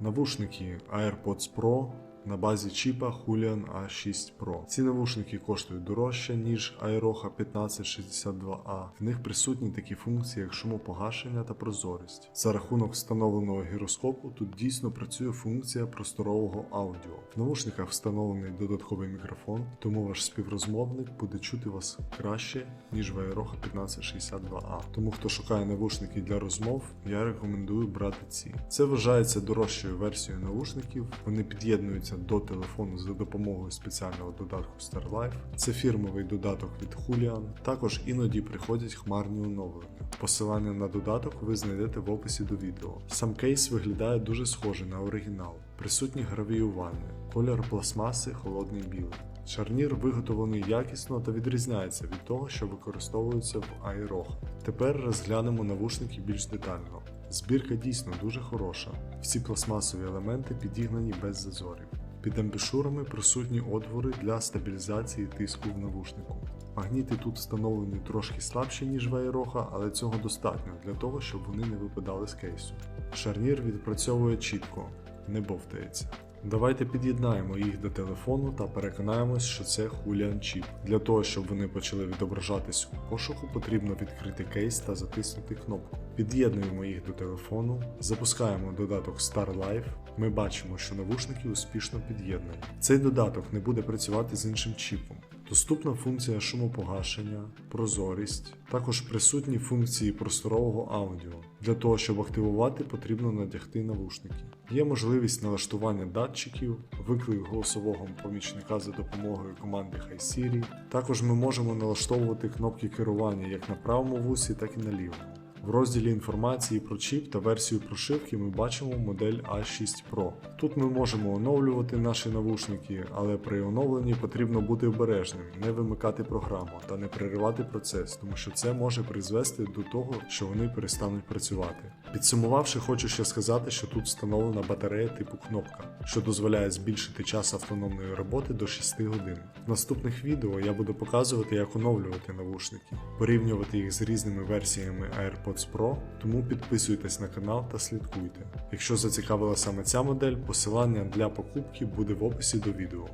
Навушники AirPods Pro на базі чіпа Julian A6 Pro. Ці навушники коштують дорожче, ніж Aeroha 1562A. В них присутні такі функції, як шумопогашення та прозорість. За рахунок встановленого гіроскопу тут дійсно працює функція просторового аудіо. В навушниках встановлений додатковий мікрофон, тому ваш співрозмовник буде чути вас краще, ніж в Aeroha 1562A. Тому хто шукає навушники для розмов, я рекомендую брати ці. Це вважається дорожчою версією навушників. Вони під'єднуються до телефону за допомогою спеціального додатку StarLife. Це фірмовий додаток від Julian. Також іноді приходять хмарні оновлення. Посилання на додаток ви знайдете в описі до відео. Сам кейс виглядає дуже схоже на оригінал. Присутні гравіювання, колір пластмаси холодний білий. Шарнір виготовлений якісно та відрізняється від того, що використовується в Aeroha. Тепер розглянемо навушники більш детально. Збірка дійсно дуже хороша. Всі пластмасові елементи підігнані без зазорів. Під амбішурами присутні отвори для стабілізації тиску в навушнику. Магніти тут встановлені трошки слабші, ніж в Aeroha, але цього достатньо для того, щоб вони не випадали з кейсу. Шарнір відпрацьовує чітко, не бовтається. Давайте під'єднаємо їх до телефону та переконаємось, що це Julian чіп. Для того, щоб вони почали відображатись у пошуку, потрібно відкрити кейс та затиснути кнопку. Під'єднуємо їх до телефону, запускаємо додаток StarLife. Ми бачимо, що навушники успішно під'єднані. Цей додаток не буде працювати з іншим чіпом. Доступна функція шумопогашення, прозорість, також присутні функції просторового аудіо. Для того, щоб активувати, потрібно надягти навушники. Є можливість налаштування датчиків, виклик голосового помічника за допомогою команди Hi Siri. Також ми можемо налаштовувати кнопки керування як на правому вусі, так і на лівому. В розділі інформації про чіп та версію прошивки ми бачимо модель A6 Pro. Тут ми можемо оновлювати наші навушники, але при оновленні потрібно бути обережним, не вимикати програму та не переривати процес, тому що це може призвести до того, що вони перестануть працювати. Підсумувавши, хочу ще сказати, що тут встановлена батарея типу кнопка, що дозволяє збільшити час автономної роботи до 6 годин. В наступних відео я буду показувати, як оновлювати навушники, порівнювати їх з різними версіями AirPods Pro, тому підписуйтесь на канал та слідкуйте. Якщо зацікавила саме ця модель, посилання для покупки буде в описі до відео.